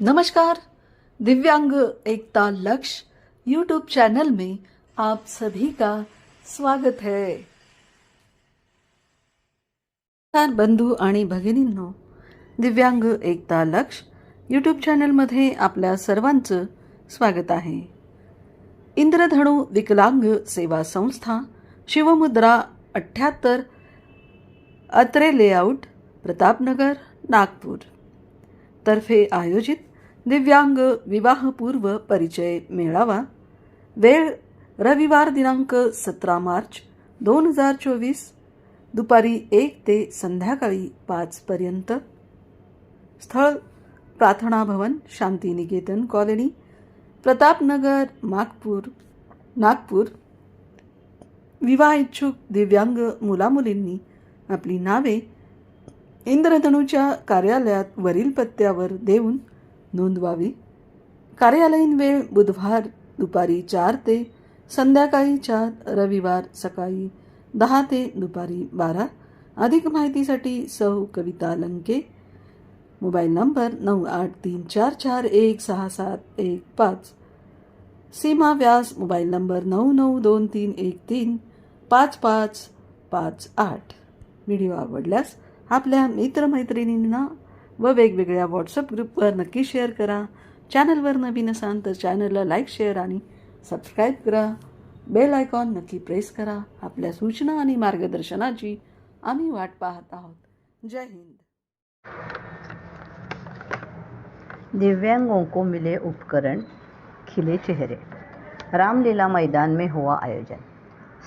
नमस्कार दिव्यांग एकता लक्ष्य यूट्यूब चैनल में आप सभी का स्वागत है। बंधू आणि भगिनींनो दिव्यांग एकता लक्ष यूट्यूब चॅनलमध्ये आपल्या सर्वांचं स्वागत आहे। इंद्रधणू विकलांग सेवा संस्था शिवमुद्रा अठ्ठ्याहत्तर अत्रे लेआउट प्रतापनगर नागपूर। तर्फे आयोजित दिव्यांग विवाहपूर्व परिचय मेळावा. वेळ रविवार दिनांक सतरा मार्च दोन हजार चोवीस दुपारी एक ते संध्याकाळी पाचपर्यंत स्थळ प्रार्थना भवन शांतिनिकेतन कॉलनी प्रतापनगर नागपूर नागपूर. विवाह इच्छुक दिव्यांग मुलामुलींनी आपली नावे इंद्रधनूच्या कार्यालयात वरील पत्त्यावर देऊन नोंदवावी. कार्यालयीन वेळ बुधवार दुपारी चार ते संध्याकाळी चार रविवार सकाळी दहा ते दुपारी बारा. अधिक माहितीसाठी सौ कविता लंके. मोबाईल नंबर नऊ आठ तीन चार चार एक सहा सात एक पाच. सीमा व्यास मोबाईल नंबर नऊ नऊ दोन तीन एक तीन पाच पाच पाच आठ. व्हिडिओ आवडल्यास आपल्या मित्रमैत्रिणींना व वेगवेगळ्या व्हॉट्सअप ग्रुपवर नक्की शेअर करा. चॅनलवर नवीन असाल तर चॅनलला लाईक शेअर आणि सबस्क्राईब करा. बेल आयकॉन नक्की प्रेस करा. आपल्या सूचना आणि मार्गदर्शनाची आम्ही वाट पाहत आहोत. जय हिंद. दिव्यांगों को मिले उपकरण खिले चेहरे. रामलीला मैदान में हुआ आयोजन.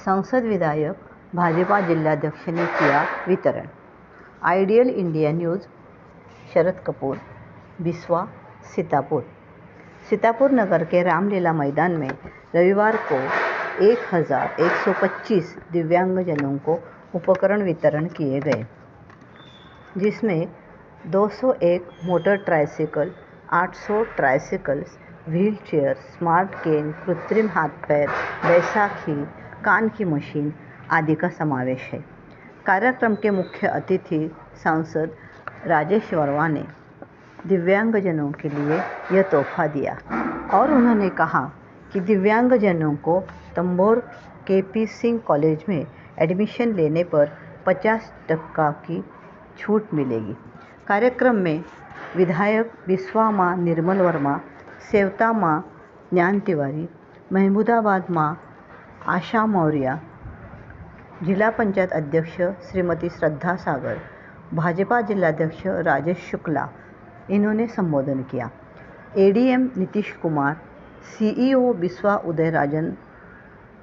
संसद विधायक भाजपा जिलाध्यक्ष ने किया वितरण. Ideal India news, Sharad Kapoor, Biswa, Sitapur. Sitapur नगर के रामलीला मैदान में रविवार को 1125 दिव्यांगजनों को उपकरण वितरण किए गए, जिसमें 201 motor tricycle 800 tricycles wheelchair smart cane, कृत्रिम हाथ पैर, बैसाखी, कान की मशीन आदि का समावेश है। कार्यक्रम के मुख्य अतिथि सांसद राजेश वर्मा ने दिव्यांगजनों के लिए यह तोहफा दिया और उन्होंने कहा कि दिव्यांगजनों को तंबोर के पी सिंह कॉलेज में एडमिशन लेने पर 50 टक्का की छूट मिलेगी। कार्यक्रम में विधायक बिस्वा माँ, निर्मल वर्मा, सेवता माँ, ज्ञान तिवारी, महमूदाबाद माँ, आशा मौर्य जिला पंचायत अध्यक्ष श्रीमती श्रद्धा सागर, भाजपा जिलाध्यक्ष राजेश शुक्ला इन्होंने संबोधन किया. एडीएम नीतीश कुमार सीईओ बिस्वा उदय राजन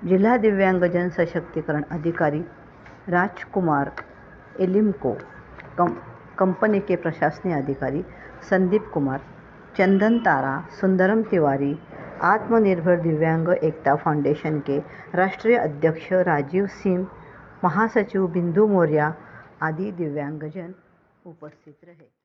जिला दिव्यांगजन सशक्तिकरण अधिकारी राजकुमार एलिमको कंपनी के प्रशासनिक अधिकारी संदीप कुमार, चंदन तारा, सुंदरम तिवारी, आत्मनिर्भर दिव्यांग एकता फाउंडेशन के राष्ट्रीय अध्यक्ष राजीव सिंह महासचिव बिंदु मौर्य आदि दिव्यांगजन उपस्थित रहे.